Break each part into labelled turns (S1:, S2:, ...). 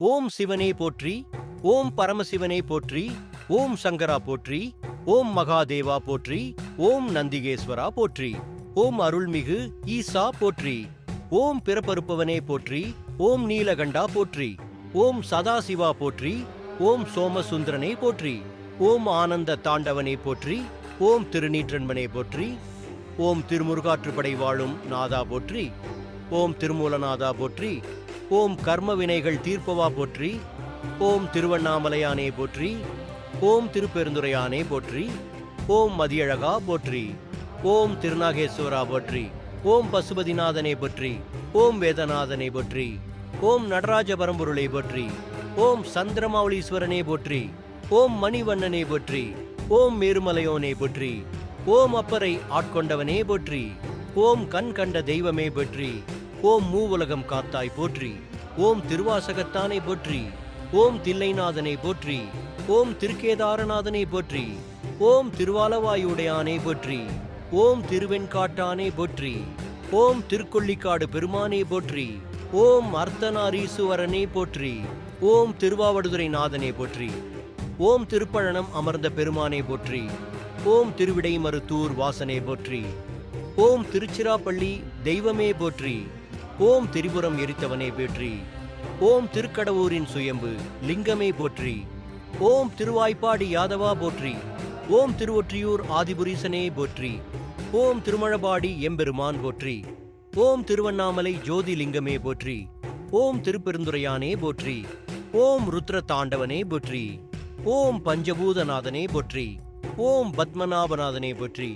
S1: ஓம் சிவனே போற்றி ஓம் பரமசிவனே போற்றி ஓம் சங்கரா போற்றி ஓம் மகாதேவா போற்றி ஓம் நந்திகேஸ்வரா போற்றி ஓம் அருள்மிகு ஈசா போற்றி ஓம் பிறப்பருப்பவனே போற்றி ஓம் நீலகண்டா போற்றி ஓம் சதாசிவா போற்றி ஓம் சோமசுந்தரனே போற்றி ஓம் ஆனந்த தாண்டவனே போற்றி ஓம் திருநீற்றன்மனே போற்றி ஓம் திருமுருகாற்றுப்படை வாழும் நாதா போற்றி ஓம் திருமூலநாதா போற்றி ஓம் கர்ம வினைகள் தீர்ப்பவா போற்றி ஓம் திருவண்ணாமலையானே போற்றி ஓம் திருப்பெருந்துரையானே போற்றி ஓம் மதியழகா போற்றி ஓம் திருநாகேஸ்வரா போற்றி ஓம் பசுபதிநாதனை போற்றி ஓம் வேதநாதனை போற்றி ஓம் நடராஜ பரம்பொருளை போற்றி ஓம் சந்திரமௌலீஸ்வரனே போற்றி ஓம் மணிவண்ணனை போற்றி ஓம் மேருமலையோனே போற்றி ஓம் அப்பரை ஆட்கொண்டவனே போற்றி ஓம் கண் கண்ட தெய்வமே போற்றி ஓம் மூவுலகம் காத்தாய் போற்றி ஓம் திருவாசகத்தானை போற்றி ஓம் தில்லைநாதனை போற்றி ஓம் திருக்கேதாரநாதனை போற்றி ஓம் திருவாலவாயுடையானை போற்றி ஓம் திருவெண்காட்டானை போற்றி ஓம் திருக்கொள்ளிக்காடு பெருமானை போற்றி ஓம் அர்த்தநாரீசுவரனை போற்றி ஓம் திருவாவடுதுறை நாதனை போற்றி ஓம் திருப்பழனம் அமர்ந்த பெருமானை போற்றி ஓம் திருவிடைமருத்தூர் வாசனை போற்றி ஓம் திருச்சிராப்பள்ளி தெய்வமே போற்றி ஓம் திரிபுரம் எரித்தவனே போற்றி ஓம் திருக்கடவூரின் சுயம்பு லிங்கமே போற்றி ஓம் திருவாய்ப்பாடி யாதவா போற்றி ஓம் திருவொற்றியூர் ஆதிபுரீசனே போற்றி ஓம் திருமழபாடி எம்பெருமான் போற்றி ஓம் திருவண்ணாமலை ஜோதிலிங்கமே போற்றி ஓம் திருப்பெருந்துரையானே போற்றி ஓம் ருத்ர தாண்டவனே போற்றி ஓம் பஞ்சபூதநாதனே போற்றி ஓம் பத்மநாபநாதனே போற்றி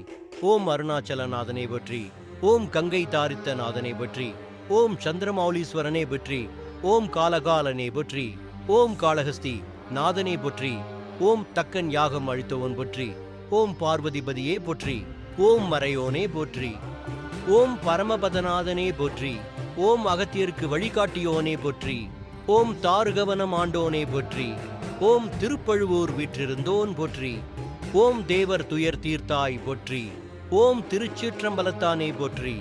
S1: ஓம் அருணாச்சலநாதனே போற்றி ஓம் கங்கை தாரித்த நாதனே போற்றி ஓம் சந்திரமௌலீஸ்வரனே பற்றி ஓம் காலகாலனே போற்றி ஓம் காளஹஸ்தி நாதனே பொற்றி ஓம் தக்கன் யாகம் அழித்தவன் பொற்றி ஓம் பார்வதிபதியே போற்றி ஓம் மறையோனே போற்றி ஓம் பரமபதநாதனே போற்றி ஓம் அகத்தியருக்கு வழிகாட்டியோனே போற்றி ஓம் தாருகவனம் ஆண்டோனே போற்றி ஓம் திருப்பழுவூர் வீற்றிருந்தோன் போற்றி ஓம் தேவர் துயர் தீர்த்தாய் போற்றி ஓம் திருச்சிற்றம்பலத்தானே போற்றி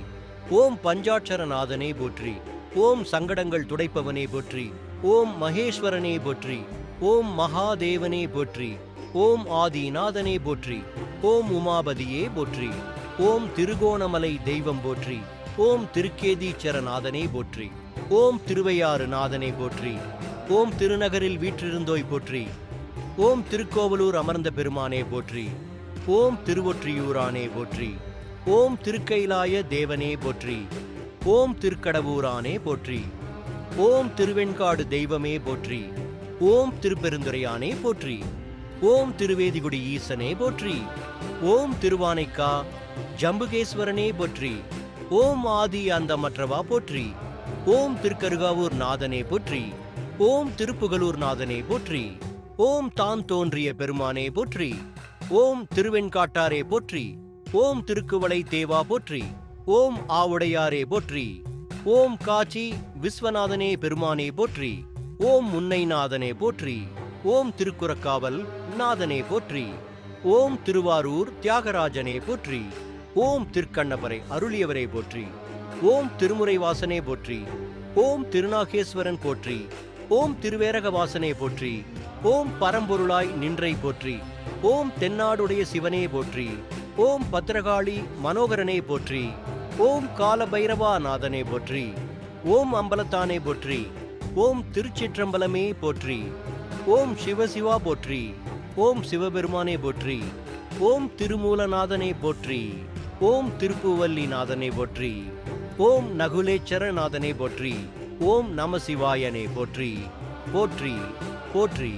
S1: ஓம் பஞ்சாட்சரநாதனே போற்றி ஓம் சங்கடங்கள் துடைப்பவனே போற்றி ஓம் மகேஸ்வரனே போற்றி ஓம் மகாதேவனே போற்றி ஓம் ஆதிநாதனே போற்றி ஓம் உமாபதியே போற்றி ஓம் திருகோணமலை தெய்வம் போற்றி ஓம் திருக்கேதீச்சரநாதனே போற்றி ஓம் திருவையாறு நாதனே போற்றி ஓம் திருநகரில் வீற்றிருந்தோய் போற்றி ஓம் திருக்கோவலூர் அமர்ந்த பெருமானே போற்றி ஓம் திருவொற்றியூரானே போற்றி ஓம் திருக்கைலாய தேவனே போற்றி ஓம் திருக்கடவூரானே போற்றி ஓம் திருவெண்காடு தெய்வமே போற்றி ஓம் திருப்பெருந்துரையானே போற்றி ஓம் திருவேதிகுடி ஈசனே போற்றி ஓம் திருவானைக்கா ஜம்புகேஸ்வரனே போற்றி ஓம் ஆதி அந்தமற்றவா போற்றி ஓம் திருக்கருகாவூர் நாதனே போற்றி ஓம் திருப்புகலூர் நாதனே போற்றி ஓம் தான் தோன்றிய பெருமானே போற்றி ஓம் திருவெண்காட்டாரே போற்றி ஓம் திருக்குவளை தேவா போற்றி ஓம் ஆவுடையாரே போற்றி ஓம் காட்சி விஸ்வநாதனே பெருமானே போற்றி ஓம் முன்னைநாதனே போற்றி ஓம் திருக்குறக்காவல் நாதனே போற்றி ஓம் திருவாரூர் தியாகராஜனே போற்றி ஓம் திருக்கண்ணபரை அருளியவரே போற்றி ஓம் திருமுறை வாசனே போற்றி ஓம் திருநாகேஸ்வரன் போற்றி ஓம் திருவேரக வாசனே போற்றி ஓம் பரம்பொருளாய் நின்றை போற்றி ஓம் தென்னாடுடைய சிவனே போற்றி ஓம் பத்ரகாளி மனோகரனே போற்றி. ஓம் காலபைரவா நாதனே போற்றி. ஓம் அம்பலத்தானே போற்றி. ஓம் திருச்சிற்றம்பலமே போற்றி. ஓம் சிவசிவா போற்றி. ஓம் சிவபெருமானே போற்றி. ஓம் திருமூலநாதனே போற்றி. ஓம் திருப்புவல்லி நாதனே போற்றி. ஓம் நகுலேச்சரநாதனே போற்றி. ஓம் நமசிவாயனே போற்றி. போற்றி போற்றி.